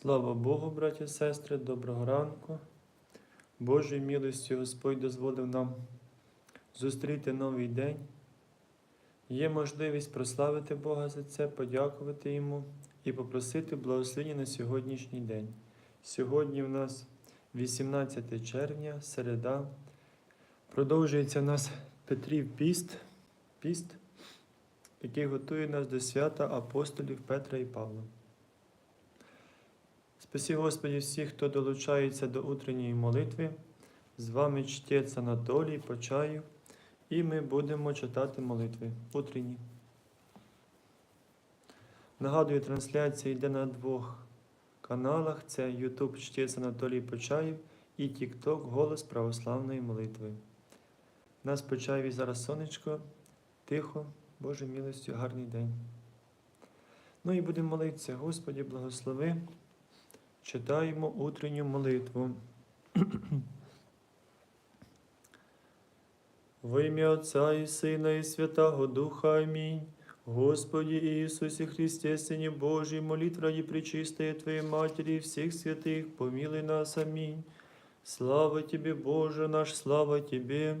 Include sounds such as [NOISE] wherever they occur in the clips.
Слава Богу, браті і сестри, доброго ранку. Божою милостю Господь дозволив нам зустріти новий день. Є можливість прославити Бога за це, подякувати Йому і попросити благословення на сьогоднішній день. Сьогодні в нас 18 червня, середа. Продовжується нас Петрів піст, піст, який готує нас до свята апостолів Петра і Павла. Спасі Господі всіх, хто долучається до утренньої молитви. З вами чтець Анатолій Почаєв, і ми будемо читати молитви утренні. Нагадую, трансляція йде на двох каналах: це YouTube чтець Анатолій Почаєв і TikTok Голос Православної молитви. У нас Почаєві зараз сонечко, тихо, Боже милостю, гарний день. Ну і будемо молитися, Господі, благослови Читаємо утренню молитву. Во ім'я Отця і Сина, і Святого Духа. Амінь. Господи Ісусі Христе, Сині Божий, молитв раді пречистої Твоей Матери і всіх святих, помилуй нас. Амінь. Слава Тебе, Боже наш, слава Тебе,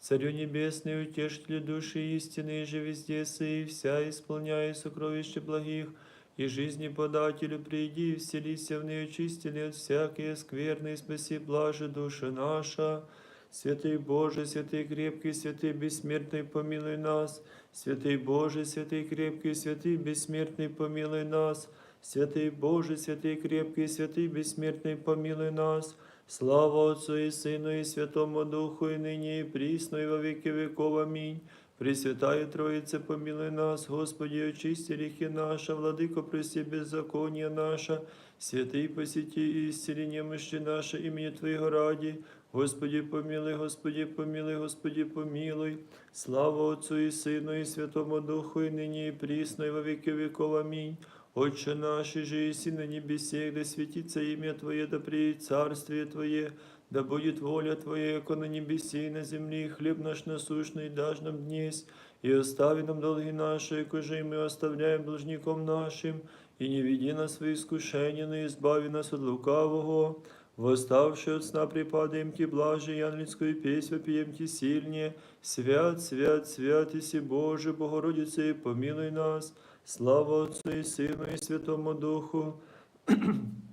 Царю Небесный, утешителю души истины, же везде сы, и вся исполняя сокровища благих, и жизни подателю приди, и вселися в нее очистили от всякие скверны, и спаси блаже душа наша. Святый Боже, святый крепкий, святый бессмертный, помилуй нас. Святый Боже, святый крепкий, святый бессмертный, помилуй нас. Святый Боже, святый крепкий, святый бессмертный, помилуй нас. Слава Отцу и Сыну и Святому Духу, и ныне и присно, и во веки веков. Аминь. Пресвятая Троица, помилуй нас, Господи, очисти грехи наши, Владыко, прости беззаконие наше, святый посети и исцели немощи наши, имени Твоего ради. Господи, помилуй, Господи, помилуй, Господи, помилуй. Слава Отцу и Сыну и Святому Духу, и ныне и присно, и во веки веков. Аминь. Отче наш, же еси на небесе, да светится имя Твое, да приедет царствие Твое, да будет воля Твоя, яко на небесе и на земле, хлеб наш насущный дашь нам днесь, и остави нам долги наши, яко же и мы оставляем должником нашим, и не веди нас в искушение, но избави нас от лукавого. Восставши от сна припадаем Ти, блаже, янлицкую песнь вопием Ти сильнее. Свят, свят, свят, Иси Боже, Богородице, и помилуй нас. Слава Отцу и Сыну и Святому Духу. [CLEARS THROAT]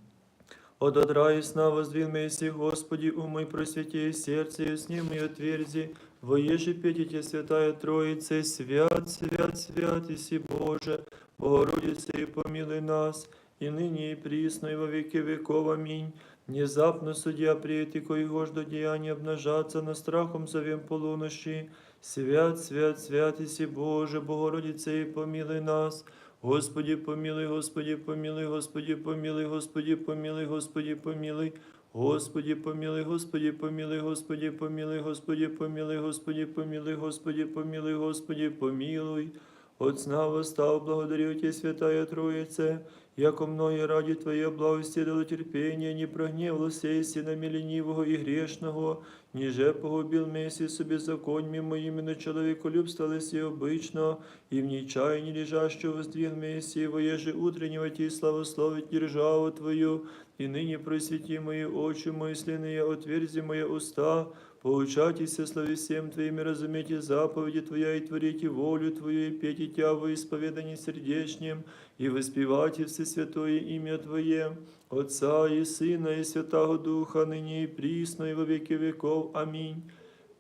От одра и сна воздвиг Месси, Господи, умой просвети сердце, и с ним и отверзи. Воеже петите, Святая Троица, свят, свят, свят, Иси Боже, Богородице, и помилуй нас, и ныне, и присно, и во веки веков. Аминь. Внезапно судья приети, коего ж до деяния обнажаться, на страхом зовем полуноши. Свят, свят, свят, Иси Боже, Богородице, и помилуй нас. Господи, помилуй, Господи, помилуй, Господи, помилуй, Господи, помилуй, Господи, помилуй. Господи, помилуй, Господи, помилуй, Господи, помилуй, Господи, помилуй, Господи, помилуй, Господи, помилуй, Господи, помилуй. От сна восстал, благодарю Тебе, Святая Троица, яко мною ради Твоей благости дало терпение, не прогневался и синами ленивого и грешного, ниже погубил месяц собі законьми моїми, но человеколюбство лиси обычно, и в нечаянии лежащего воздвиг Мессии, воеже утреннего Ти славословить державу Твою, и ныне просвети мои очи мысленные, отверзи мои уста, Поучайтесь славе всем Твоими, разумейте заповеди Твоя и творите волю Твою, и пейте Тя во исповедании сердечнем, и воспевайте Всесвятое имя Твое, Отца и Сына и Святого Духа, ныне и присно, и во веки веков. Аминь.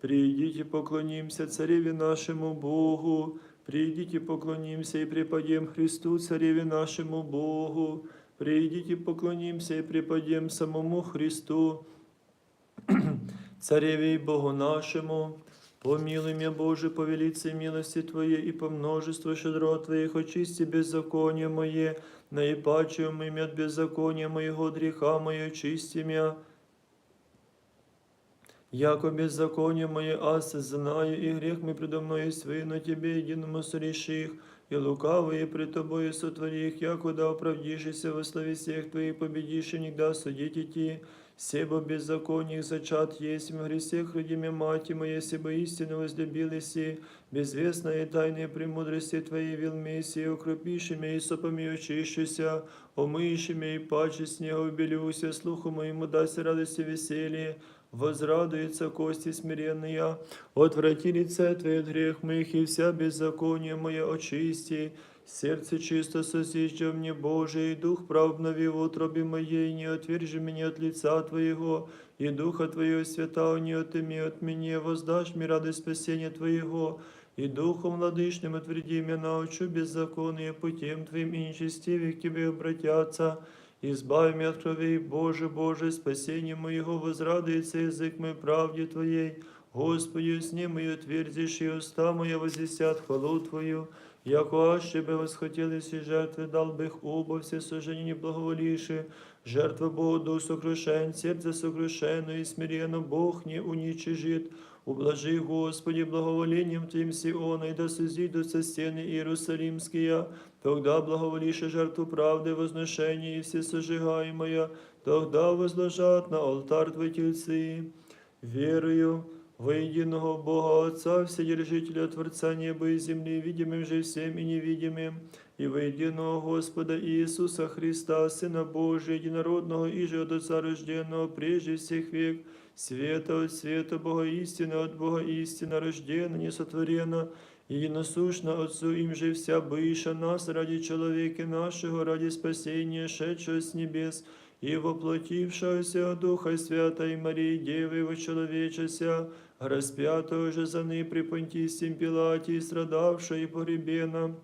Придите, поклонимся Цареве нашему Богу, придите, поклонимся и преподем Христу, Цареве нашему Богу, придите, поклонимся и преподем самому Христу, [CLEARS THROAT] Цареве Богу нашему, помилуй меня, Боже, по велице милости Твоей и по множеству щедрот Твоих, очисти беззаконие мое, наипаче умыми от беззакония моего, греха мое, очисти меня. Яко беззаконие мое аз знаю, и грех мой предо мною свой, но Тебе единому сореших, и лукавые пред Тобою сотвори их, яко да оправдишься во славе всех Твоих, победишь и нигда судить идти, Себо беззаконных зачат есть в гресех родиме мати моей, себо истину возлюбились, безвестные тайные премудрости Твоей велмеси, окропишими и сопами очищуся, омыющими и паче снега убелюся, слуху моему дасть радость и веселье, возрадуется кости смиренные, отврати лице Твое от грех моих, и вся беззаконие мое очисти, Сердце чисто сосища мне, Боже, и дух прав обнови в утробе моей, не отвержи меня от лица Твоего, и Духа Твоего святого не отыми от меня, воздашь мне радость спасения Твоего, и Духом владычным отверди меня научу беззаконные путем Твоим и нечестивых к Тебе обратятся. Избави меня от крови, Боже, Боже, спасение моего, возрадуется язык мой правде Твоей. Господи, с ним и отвердишь, и уста моя возвестят хвалу Твою. Яко аще бы восхотелись и жертвы, дал бы их оба все сожжения не благоволивши. Жертва Богу дух сокрушен, сердце сокрушено и смиренно Бог не уничижит. Ублажи, Господи, благоволением Твоим Сиона, и да созидутся стены Иерусалимские, тогда благоволише жертву правды, возношения и все сожигаемое, тогда возложат на алтарь Твои тельцы. Верую во единого Бога Отца, Вседержителя Творца неба и земли, видимым же всем и невидимым, и во единого Господа Иисуса Христа, Сына Божия, единородного и же от Отца рожденного, прежде всех век, света от света, Бога истина от Бога истина, рождена, несотворена, единосущна Отцу им же вся быша нас ради человека нашего, ради спасения, шедшего с небес, и воплотившегося Духа Святой Марии Девы вочеловечася, распятого же за ны при Понтисем Пилате, страдавшего и погребена,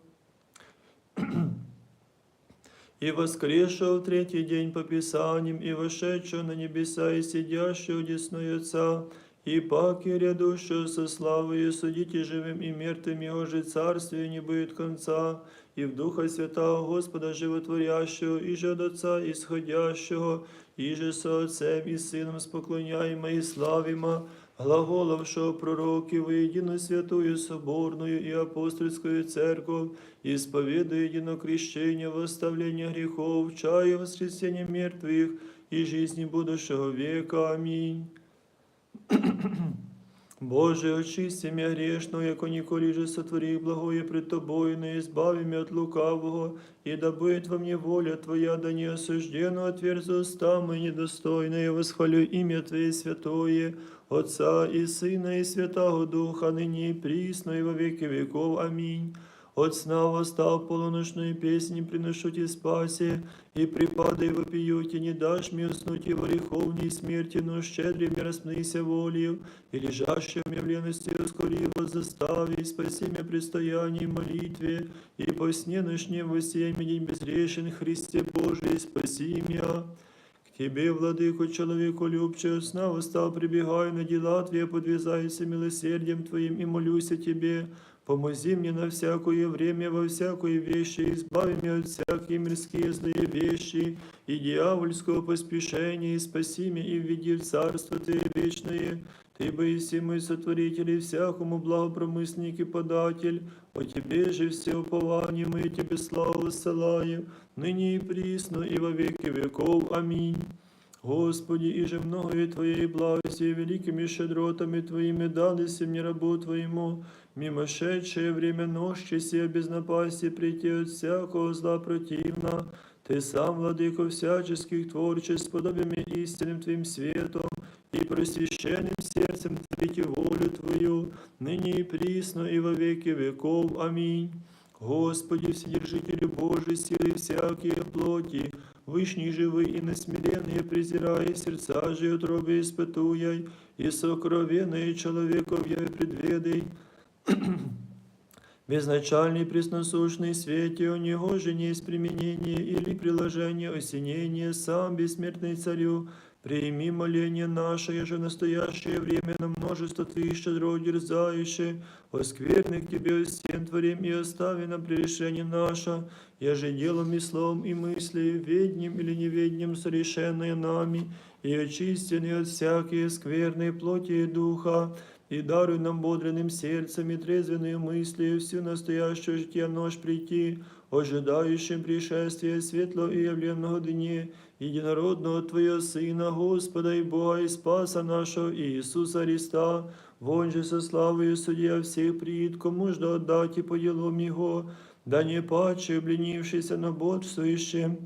и воскресшего в третий день по Писаниям, и вошедшего на небеса, и сидящего одесную Отца, и паки рядущего со славою судите живым и мертвым, Его же царствие не будет конца, и в Духа Святого Господа Животворящего, и же от Отца исходящего, и же со Отцем и Сыном споклоняемо и славимо, глаголовшего пророків, едино святую соборную и апостольскую церковь, исповедуя едино крещение, восставление грехов, чая воскресения мертвых и жизни будущего века. Аминь. Боже, очисти меня грешного, яко николи же сотвори благое пред Тобою, но избави меня от лукавого, и да будет во мне воля Твоя, да не осужденно отверзу уста мои недостойные, восхвалю имя Твое святое, Отца и Сына и Святого Духа, ныне и присно, и во веки веков. Аминь. От сна восстав полуночную песни, приношу тебе спаси, и припадай вопиюте, не дашь мне уснуть и в греховней смерти, но щедрый мне распнися волею, и лежащим мне в лености ускори воззастави, и спаси меня предстоянии молитве, и по сне ночнем воссияй меня день безгрешен, Христе Божий, спаси меня. Тебе, владыко, человеку любче, сна восстал, прибегаю на дела Твои, подвязайся милосердием Твоим и молюсь о Тебе. Помози мне на всякое время, во всякой вещи, избави меня от всякие мирские злые вещи и дьявольского поспешения, и спаси меня и введи в Царство Ты вечное. Ты боиси мой сотворитель и всякому благопромысник и податель, о Тебе же все упование мы Тебе славу ссылаем, ныне и присно, и во веки веков. Аминь. Господи, и же многое Твоей благости и великими щедротами Твоими дались мне рабу Твоему, мимошедшее время нощи сия без напасти прийти от всякого зла противно. Ты сам, владыко всяческих творчеств, подобиями истинным Твоим светом и просвященным сердцем творите волю Твою, ныне и присно, и во веки веков. Аминь. Господи, Вседержителю Божий, силы всякие плоти, Вышний живый и насмиренные презирая сердца же утробы испытуяй, и сокровенные человеков я предведай. [CLEARS THROAT] Безначальный пресносущный свете, у него же не есть применение или приложение осенения, сам бессмертный царю, Прими моление наше, же в настоящее время на множество Твоих щедро дерзающих, оскверны к Тебе стен творим и остави нам прегрешение наше, еже делом и словом и мыслью, ведним или неведним совершенное нами, и очистены от всякие скверные плоти и духа, и даруй нам бодренным сердцем и трезвенные мысли всю настоящую жития нож прийти, ожидающим пришествия светлого и явленного дне, единородного Твоего Сына, Господа и Бога и Спаса нашего Иисуса Христа, вон же со славою судья всех прид, кому ж да отдать и по делам Его, да не паче, обленившийся на бодствующим,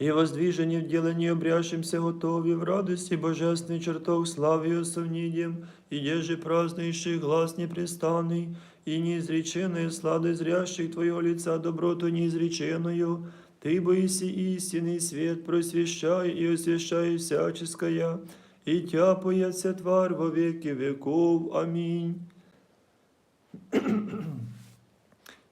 и воздвижені в делании обрящимся готові в радости божественный чертог славою совнидем, и еже празднующий глаз непрестанный, и неизреченная сладость зрящих Твоего лица доброту неизреченную, Ты боиси истинный свет, просвещай и освящай всяческая, и тяпается тварь во веки веков. Аминь.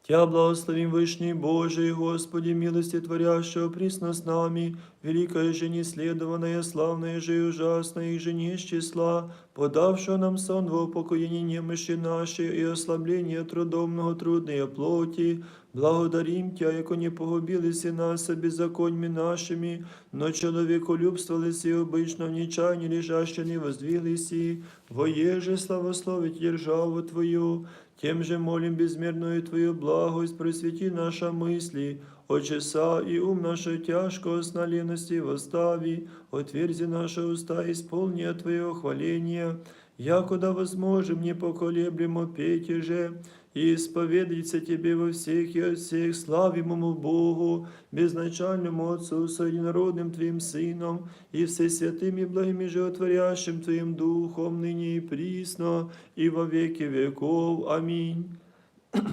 Тя благословим Вышний Божий, Господи, милости творящего присно с нами, великая же неследованная, славная же и ужасная, и же не из числа, подавшего нам сон во упокоение немощи нашей и ослабление трудомного трудной плоти, благодарим Тя, яко не погубились и нас беззаконьми нашими, но человеколюбствовались и обычно в нечаянии лежаще не воздвиглись, и воеже славословить державу Твою, тем же молим безмерную Твою благость, просвети наши мысли, очеса и ум наше тяжко с наленности восстави, отверзи наши уста, исполни от Твоего хваления, якуда возможем не поколеблемо пейте же, и исповедаться Тебе во всех и от всех славимому Богу, безначальному Отцу, со единородным Твоим Сыном, и всесвятым и благим и животворящим Твоим Духом, ныне и присно, и во веки веков. Аминь. [CLEARS THROAT]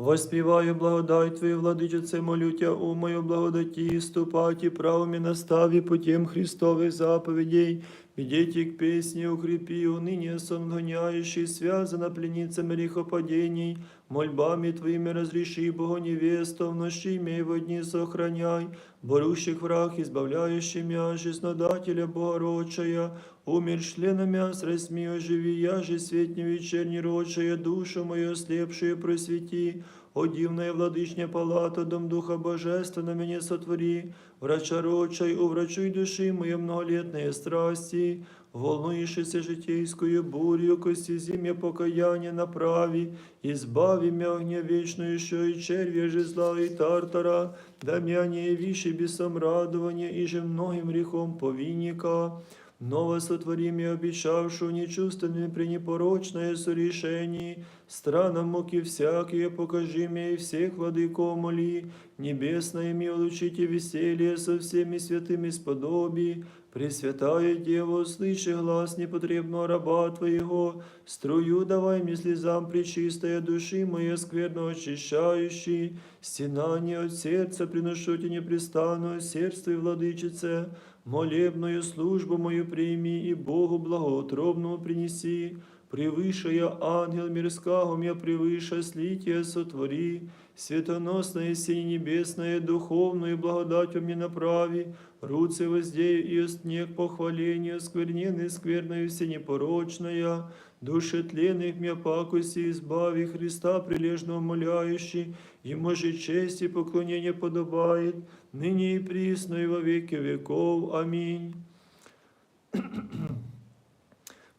Воспіваю благодать Твою, владичице, молю Тя, у мою благодаті, ступати правом и настави путем Христовых заповедей, Идите к песне, укрепи уныние сон гоняющий, связана пленницами грехопадений, мольбами Твоими разреши, Богу невесту, в ночи имей в дни сохраняй, борущих враг, избавляющий мя, жизнодателя Богородчая, умер членами срасми оживи, я же свет не вечерний рочая, душу мою ослепшую просвети, о дивная владычня палата, дом Духа Божественного меня сотвори, врача рочай, уврачуй души мои многолетные страсти, волнующейся житейскую бурью, кости зимя покаяние направи, избави мя огня вечную, еще и червя же зла и тартара, да мя не виши бесом радования, и же многим грехом повинника, Ново сотворим и обещавшую нечувственным пренепорочное сорешение, странам муки всякие покажи мне и всех владыков моли, небесное ми улучите веселье со всеми святыми сподоби, Пресвятая Дева, слыши глаз непотребного раба Твоего, струю давай мне слезам пречистая души моей скверно очищающей, стенание от сердца приношу тебе непрестанную сердце и владычице, молебную службу мою прими и Богу благоутробному принеси, превышая ангел мирского, я превыше слитие сотвори, светоносное синее небесное, духовную благодатью мне направи, руцы воздею и снег похваления, скверненный, скверную всенепорочная, души тленных мя пакости избави Христа прилежно умоляющий, Ему же честь и поклонение подобает, ныне и присно и во веки веков. Аминь.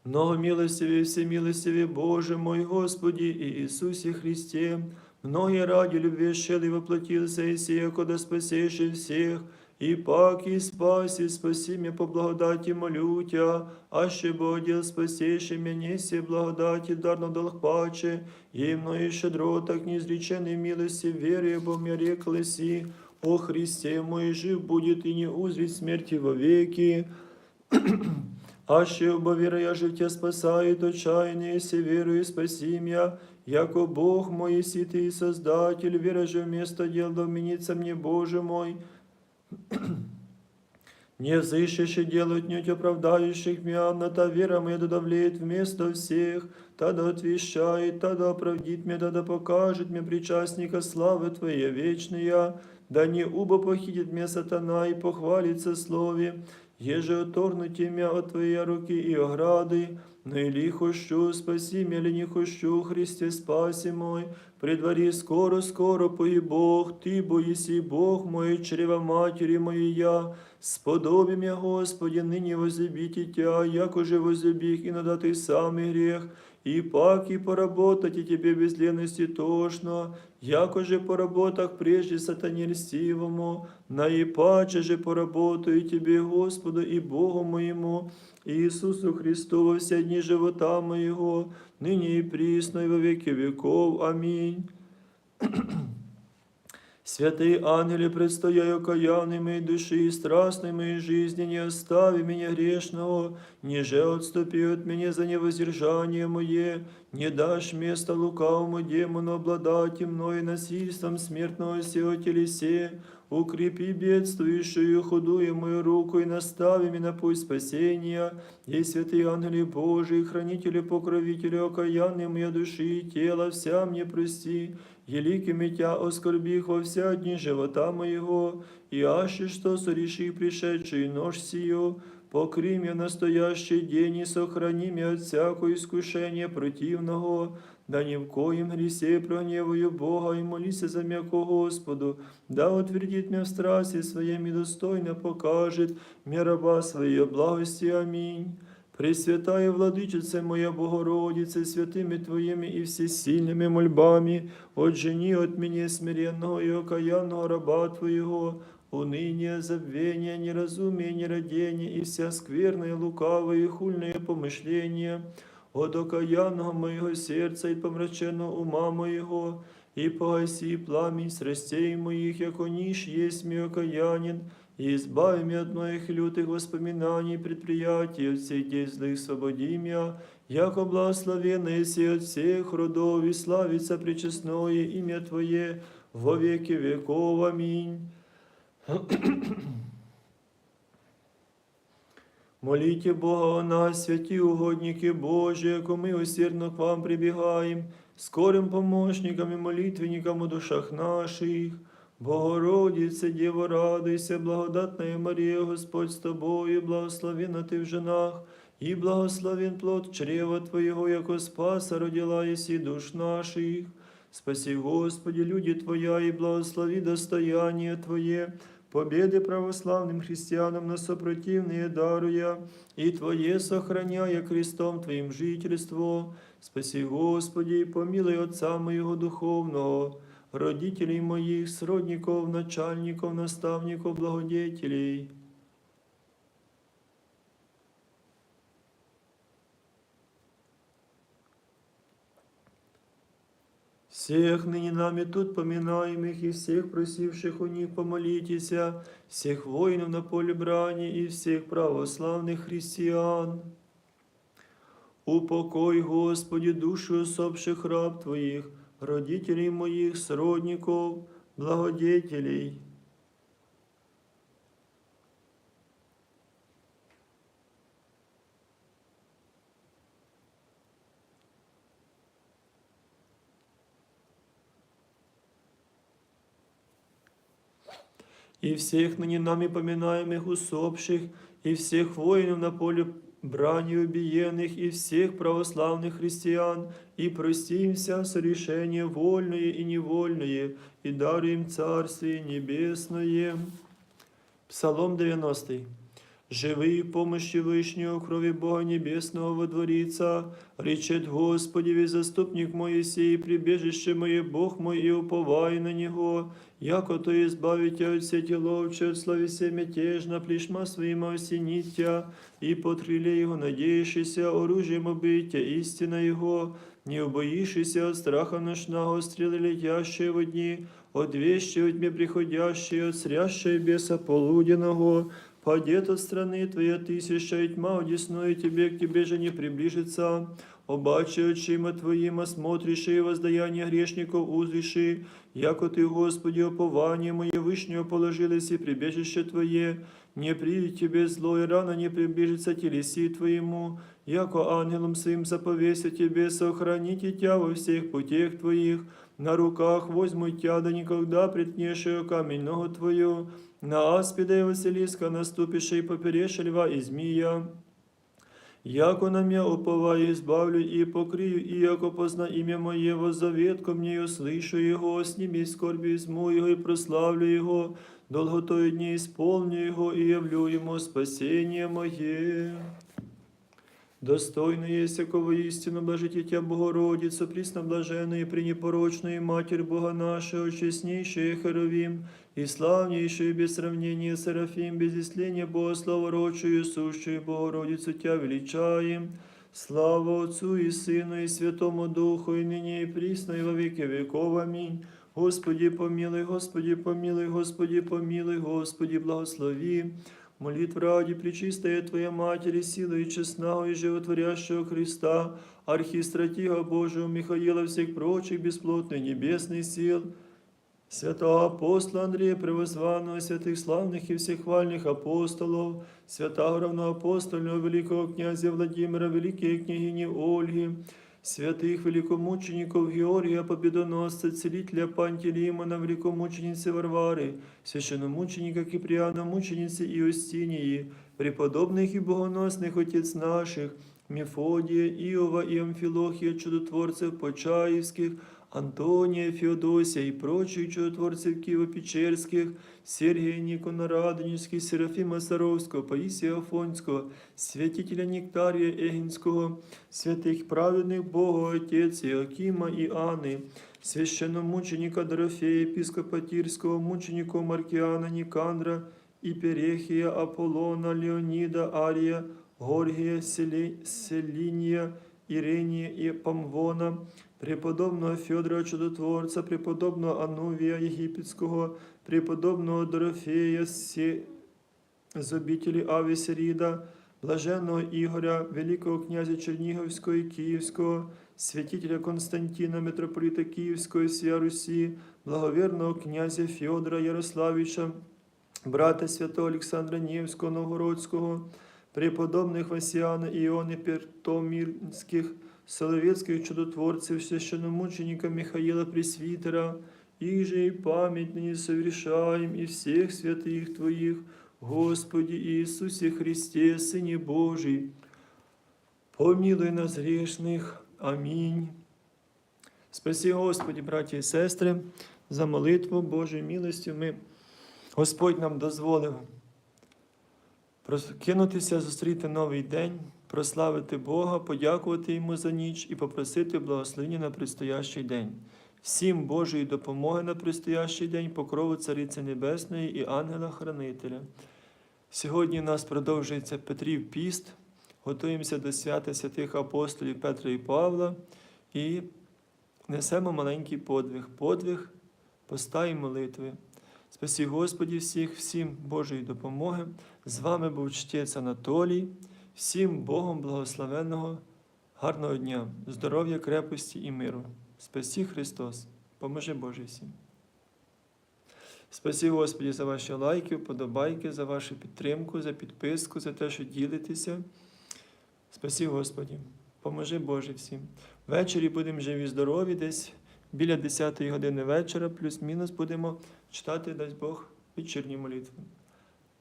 Много милостивее, всемилостивее Боже мой Господи и Иисусе Христе, многие ради любви щели воплотился и сия, куда спасешь всех, и пак и спаси, спаси меня по благодати молю Тя, аще Богдел спасеши меня, се благодати дарно долг паче, и мною щедро, так неизреченной милости, вере, бо мне реклеси, о Христе мой жив будет и не узрит смерти вовеки. [CLEARS THROAT] Аще оба вера я же Тя спасает отчаяние, се верую спаси меня, яко Бог мой, си Ты и Создатель, вера же вместо дел доменится мне, Боже мой, [CLEARS THROAT] не взыщешь и делать нють оправдающих мя, на та вера моя да давлеет вместо всех, та да отвещает, та да оправдит меня, да да покажет мне причастника славы Твоей вечная, да не убо похитит меня сатана и похвалится слове, еже оторнуть имя от Твоей руки и ограды, но или хочу, спаси меня, или не хочу, Христе спаси мой, при дворі скоро, скоро пої Бог, Ти боїсі Бог мой, чрева матері моєї я, сподобі мя, Господі, нині возлюбіть Тя, як уже возлюбіх і надати самий гріх, и пак и поработать и тебе без лености тошно, яко же по работах прежде сатане льстивому, наипаче же поработаю тебе Господу и Богу моему, Иисусу Христу во все дни живота моего, ныне и присно и во веки веков. Аминь. [CLEARS THROAT] Святые ангели, предстояю окаянной моей души и страстной моей жизни, не остави меня грешного, ниже отступи от меня за невоздержание мое, не дашь места лукавому демону обладать и мною насильством смертного сего телесе, укрепи бедствующую худую мою руку и настави меня на путь спасения, и святые ангели Божии, хранители, покровители, окаянные моей души и тела, вся мне прости, Еликими тя оскорбих во вся дни живота моего, и аще что сореши пришедший нож сию, покри меня настоящий день и сохрани меня от всякого искушения противного, да ни в коем гресе прогневаю Бога и молися за м'яко Господу, да утвердит меня в страсти своем и достойно покажет мне раба своей благости. Аминь. Пресвятая Владычице моя Богородице, святыми Твоими и всесильными мольбами, отжени от меня смиренного и окаянного раба Твоего, уныние, забвение, неразумие, нерадение и вся скверная, лукавая и хульное помышление, от окаянного моего сердца и помраченного ума моего, и погаси пламень страстей моих, яко ниш есть мой окаянин, и избави меня от моих лютых воспоминаний, предприятий, от всех дел злых свободи меня, яко благословенный си от всех родов, и славится пречестное имя Твое во веки веков. Аминь. Молите Бога о нас, святі угодники Божі, яко ми усердно к вам прибігаємо, скорим помощникам і молитвенникам у душах наших. Богородице, Діво, радуйся, благодатная Марія, Господь з тобою, благословена ти в женах, і благословен плод чрева Твоєго, яко спаса родила єсі душ наших. Спаси, Господи, люди Твоя, и благослови достояние Твое, победы православным христианам на сопротивные даруя, и Твое сохраняя крестом Твоим жительство. Спаси, Господи, и помилуй Отца моего духовного, родителей моих, сродников, начальников, наставников, благодетелей. Всех ныне нами тут поминаемых и всех просивших у них помолитеся, всех воинов на поле брани и всех православных христиан. Упокой, Господи, души усопших раб Твоих, родителей моих, сродников, благодетелей. и всех ныне нами поминаемых усопших, и всех воинов на поле брани убиенных, и всех православных христиан, и простим вся сорешение вольное и невольное, и даруем Царствие Небесное. Псалом 90. Живи в помощи Вышнего, крови Бога Небесного водворится, речет Господи, весь заступник Моисей, прибежище мое, Бог мой, и уповай на Него, яко то избавите от сети ловче, от словесе мятежно, плешма своима осенитя, и под крыле Его надеющийся, оружием убития, истина Его, не убоишься от страха ночного, стрелы летящие в дни, от вещи от тьме приходящие, от срящей беса полуденного, Падет от страны Твоя тысяча, и тьма одесную Тебе, к Тебе же не приближится. Обаче очима Твоим смотришь и воздаяние грешников узриши, яко Ты, Господи, опование мое вышнее положилось и прибежище Твое, не придет Тебе зло, и рано не приближится телеси Твоему, яко ангелом своим заповеся Тебе, сохраните Тя во всех путях Твоих, на руках возьму Тя, да никогда приткнешь камень ногу Твою, на аспида и Василиска наступишь и поперешь льва и змія. Яко на мя уповаю, избавлю и покрию, и яко позна имя Мое, воззовет ко мне, услышу Его, сними скорби изму Его, и прославлю Его, долготой дни исполню Его, и явлю Ему спасение Мое. Достойно есть якого истину блажитетя Богородицу, пресноблаженную и пренепорочную Матерь Бога нашего, честнейшая Херовим, и славнейшую без сравнения Серафим, без исления Бога славородчую, сущую Богородицу Тя величаем. Слава Отцу и Сыну и Святому Духу, и ныне и присно, и во веки веков. Аминь. Господи помилуй, Господи помилуй, Господи помилуй, Господи благослови. Молитв ради Пречистая Твоя Матери, силы и честного и животворящего Христа, архистратига Божьего Михаила, всех прочих бесплотных небесных сил, Святого апостола Андрея Превозванного, святых славных и всехвальных апостолов, святого равноапостольного великого князя Владимира, великой княгини Ольги, святых великомучеников Георгия Победоносца, целителя Пантелеймона, великомученицы Варвары, священномученика Киприана, мученицы Иостинии, преподобных и богоносных отец наших, Мефодия, Иова и Амфилохия, чудотворцев Почаевских, Антония, Феодосия и прочих чудотворцев Киево-Печерских, Сергия Никона Радонежских, Серафима Саровского, Паисия Афонского, святителя Нектария Егинского, святых праведных Бога Отец Иакима и Анны, священномученика Дорофея, епископа Тирского, мучеников Маркиана Никандра, Иперехия, Аполлона, Леонида, Ария, Горгия, Селе- Ирения и Памвона, преподобного Федора Чудотворця, преподобного Анувія Єгипетського, преподобного Дорофея з обителі Авісеріда, блаженного Ігоря, Великого князя Чернігівського і Київського, святителя Константина, митрополита Київського і всія Русі, благоверного князя Фьодора Ярославича, брата святого Олександра Нєвського Новгородського, преподобних Васіана і Іони Пертомірських, Соловецких чудотворців, священномученика Михаила Пресвитера, их же и память ныне совершаем, и всех святых Твоих, Господи Иисусе Христе, Сыне Божий, помилуй нас грешных. Аминь. Спаси, Господи, браті і сестри, за молитву Божою милостю ми, Господь нам дозволив прокинутися, зустріти новий день, прославити Бога, подякувати Йому за ніч і попросити благословення на предстоящий день. Всім Божої допомоги на предстоящий день, покрову Цариці Небесної і ангела-хранителя. Сьогодні у нас продовжується Петрів піст. Готуємося до свята святих апостолів Петра і Павла і несемо маленький подвиг, подвиг поста і молитви. Спасі Господі всіх, всім Божої допомоги. З вами був чтець Анатолій, всім Богом благословенного, гарного дня, здоров'я, крепості і миру. Спасі Христос, поможи Боже всім. Спасі Господі за ваші лайки, вподобайки, за вашу підтримку, за підписку, за те, що ділитеся. Спасі Господі, поможи Боже всім. Ввечері будемо живі, здорові, десь біля 10 години вечора, плюс-мінус будемо читати, дасть Бог, вечірні молитви.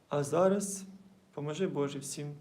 А зараз поможи Боже всім